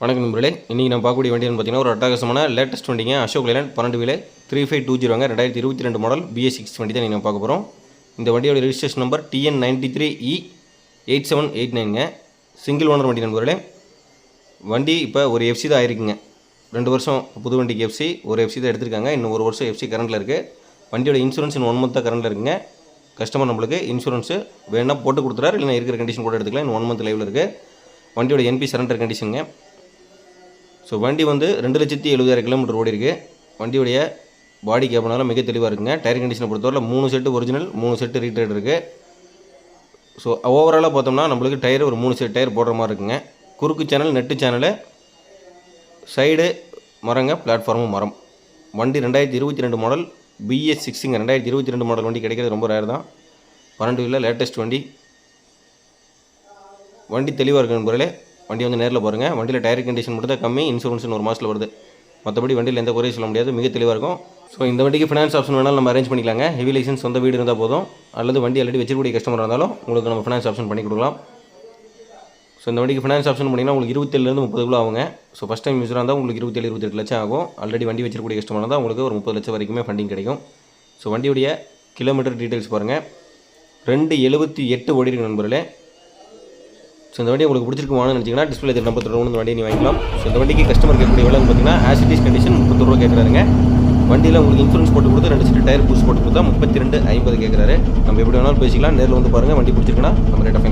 வணக்கம் நண்பர்களே. இன்றைக்கி நான் பார்க்கக்கூடிய வண்டி பார்த்தீங்கன்னா ஒரு அட்டகாசமான லேட்டஸ்ட் வண்டிங்க. அசோக் லேலண்ட் பன்னெண்டு விலை த்ரீ ஃபைவ் டூ ஜீரோங்க ரெண்டாயிரத்தி இருபத்தி ரெண்டு மாடல் பிஎஸ் சிக்ஸ் வண்டி தான் நீங்கள் பார்க்க போகிறோம் இந்த வண்டியோட registration number TN ninety three E eight seven eight நைனுங்க single owner வண்டி நண்பர்களே. வண்டி இப்போ ஒரு எஃப்சி தான் ஆயிருக்குங்க. ரெண்டு வருஷம் புது வண்டிக்கு எஃப்சி ஒரு எஃப்சி தான் எடுத்திருக்காங்க. இன்னும் ஒரு வருஷம் எஃப்சி கரண்டில் இருக்குது வண்டியோட இன்சூரன்ஸ் இன்னும் ஒன் மந்த் தான் கரண்டில் இருக்குங்க. கஸ்டமர் நம்மளுக்கு இன்சூரன்ஸு வேணால் போட்டு கொடுத்துறாரு இல்லைனா இருக்கிற கண்டிஷன் கூட எடுத்துக்கலாம். இன்னும் ஒன் மந்த் லைவில் இருக்குது வண்டியோட என்பி சரண்டர் கண்டிஷனுங்க ஸோ வண்டி வந்து ரெண்டு லட்சத்தி எழுபதாயிரம் கிலோமீட்டர் ஓடி இருக்குது வண்டியுடைய பாடி கேப்னாலும் மிக தெளிவாக இருக்குங்க. டயர் கண்டிஷனை பொறுத்தவரை மூணு செட்டு ஒரிஜினல் மூணு செட்டு ரீட்ரேட் இருக்குது ஸோ ஓவராலாக பார்த்தோம்னா நம்மளுக்கு டயர் ஒரு மூணு செட் டயர் போடுற மாதிரி இருக்குங்க. குறுக்கு சேனல் நெட்டு சேனலு சைடு மரங்க பிளாட்ஃபார்மும் மரம். வண்டி ரெண்டாயிரத்தி இருபத்தி ரெண்டு மாடல் பிஎஸ் சிக்ஸுங்க ரெண்டாயிரத்தி இருபத்தி ரெண்டு மாடல் வண்டி கிடைக்கிறது ரொம்ப ரேர் தான். பன்னெண்டு வீலில் லேட்டஸ்ட் வண்டி. வண்டி தெளிவாக இருக்கு நண்பர்களே வண்டி வந்து நேரில் பாருங்கள் வண்டியில் டயர் கண்டிஷன் மட்டும் தான் கம்மி இன்சூரன்ஸ்னு ஒரு மாதத்தில் வருது. மற்றபடி வண்டியில் எந்த குறையும் சொல்ல முடியாது. மிக தெளிவாக இருக்கும். ஸோ இந்த வண்டிக்கு ஃபினான்ஸ் ஆப்ஷன் வேணாலும் நம்ம அரேஞ்ச் பண்ணிக்கலாங்க. ஹெவி லைசன்ஸ் சொந்த வீடு இருந்தால் போதும். அல்லது வண்டி ஆல்ரெடி வச்சிருக்கக்கூடிய கஸ்டமர் இருந்தாலும் உங்களுக்கு நம்ம ஃபினான்ஸ் ஆப்ஷன் பண்ணி கொடுக்கலாம். ஸோ இந்த வண்டிக்கு ஃபினான்ஸ் ஆப்ஷன் பண்ணிங்கன்னா உங்களுக்கு இருபத்தேழுலேருந்து முப்பதுக்குள்ள ஆகுங்க. ஸோ ஃபஸ்ட் டைம் யூஸராக இருந்தால் உங்களுக்கு இருபத்தேழு இருபத்தெட்டு லட்சம் ஆகும். ஆல்ரெடி வண்டி வச்சிருக்கக்கூடிய கஸ்டமர் இருந்தால் உங்களுக்கு ஒரு முப்பது லட்சம் வரைக்குமே ஃபண்டிங் கிடைக்கும். ஸோ வண்டியுடைய கிலோமீட்டர் டீட்டெயில்ஸ் பாருங்கள் ரெண்டு எழுபத்தி எட்டு ஓடிருக்கு நண்பர்களே. ஸோ இந்த வண்டி உங்களுக்கு பிடிச்சிருக்கு வாங்கன்னு நினச்சிங்கன்னா டிஸ்பிளே தெரிய நம்பர் இந்த வண்டியை நீ வாங்கிக்கலாம். ஸோ இந்த வண்டிக்கு கஸ்டமர் கேட்கக்கூடிய விலைன்னு பார்த்தீங்கன்னா ஆசிட்டிஸ் கண்டிஷன் முப்பது ரூபா கேட்குறாருங்க வண்டியில் உங்களுக்கு இன்சூரன்ஸ் போட்டு கொடுத்து ரெண்டு சீட்டு டயர் பூஸ் போட்டு கொடுத்தா முப்பத்தி ரெண்டு ஐம்பது கேட்குறாரு நம்ம எப்படி வேணாலும் பேசிக்கலாம். நேரில் வந்து பாருங்கள் வண்டி பிடிச்சிருக்குன்னா நம்ம ரேட்டை